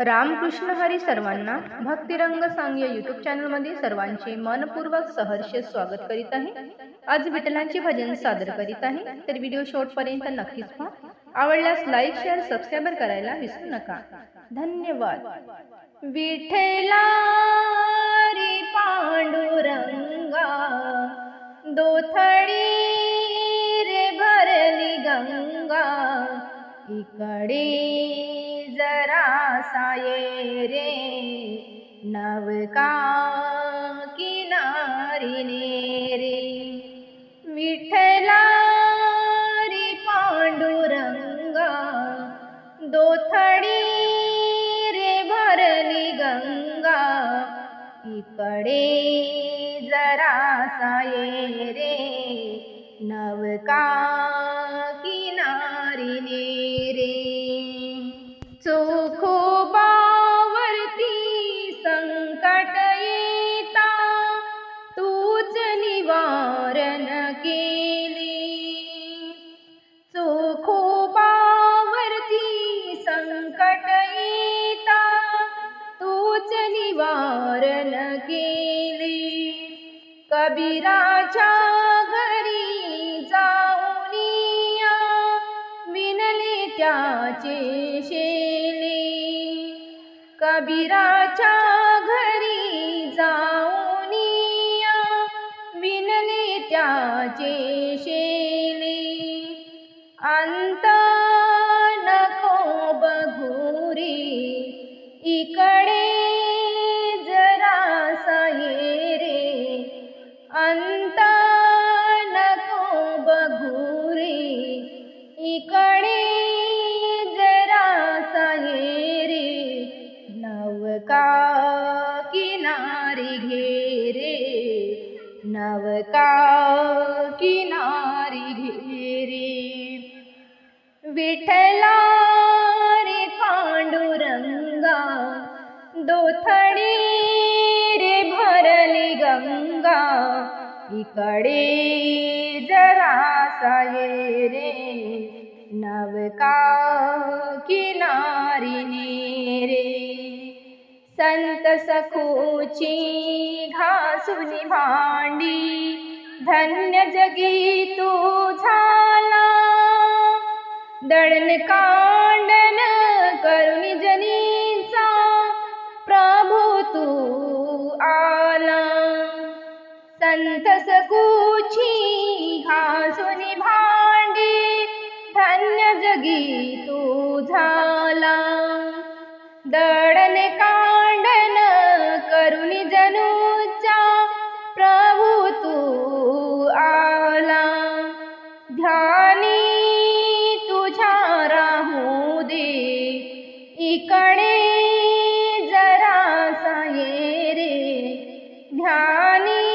रामकृष्ण हरी सर्वांना भक्तिरंग सांग या युट्यूब चॅनलमध्ये सर्वांचे मनपूर्वक सहर्ष स्वागत करीत आहे. आज विठ्ठलांचे भजन सादर करीत आहे. तर व्हिडिओ शेवटपर्यंत नक्कीच पहा. आवडल्यास लाईक शेअर सबस्क्राईब करायला विसरू नका. धन्यवाद. विठ्ठला रे पांडुरंगा दोथडी रे भरली गंगा इकडे साये रे. नवका किनारी रे. विठ्ठला रे पांडुरंगा दोथडी रे भरली गंगा. इकडे जरा साये रे. नवका कबीराच्या घरी जाऊनिया विनले त्याचे शेले. कबीराच्या घरी जाऊनिया विनले त्याचे शेले. अंत नको बघू रे. इकडे अंत नको बघू रे इकडे जरा साये रे नवका किनारी घे रे नवका किनारी घे रे इकडे जरा रे. नवका किनारी रे. संत सखोची घासुनी भांडी धन्य जगी तू झाला. दळण काळ दडन कांडन करुणी जनुचा प्रभू तू आला. ध्यानी तुझ्या राहू दे. इकडे जरा साये रे. ध्यानी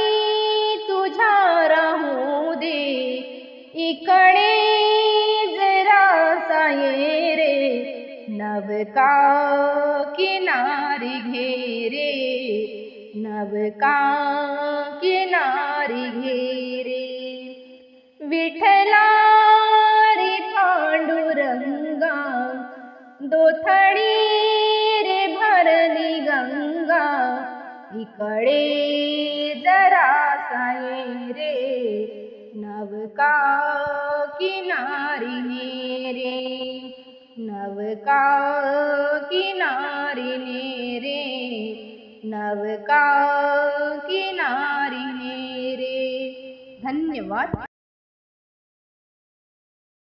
तुझ्या राहू दे. इकडे नवका किनारी घे रे नवका किनारी घे रे रे पांडुरंगा दोथडी रे भरली गंगा इकडे जरा साये रे? नवका किनारी रे नवका किनारी रे नवका किनारी रे. धन्यवाद.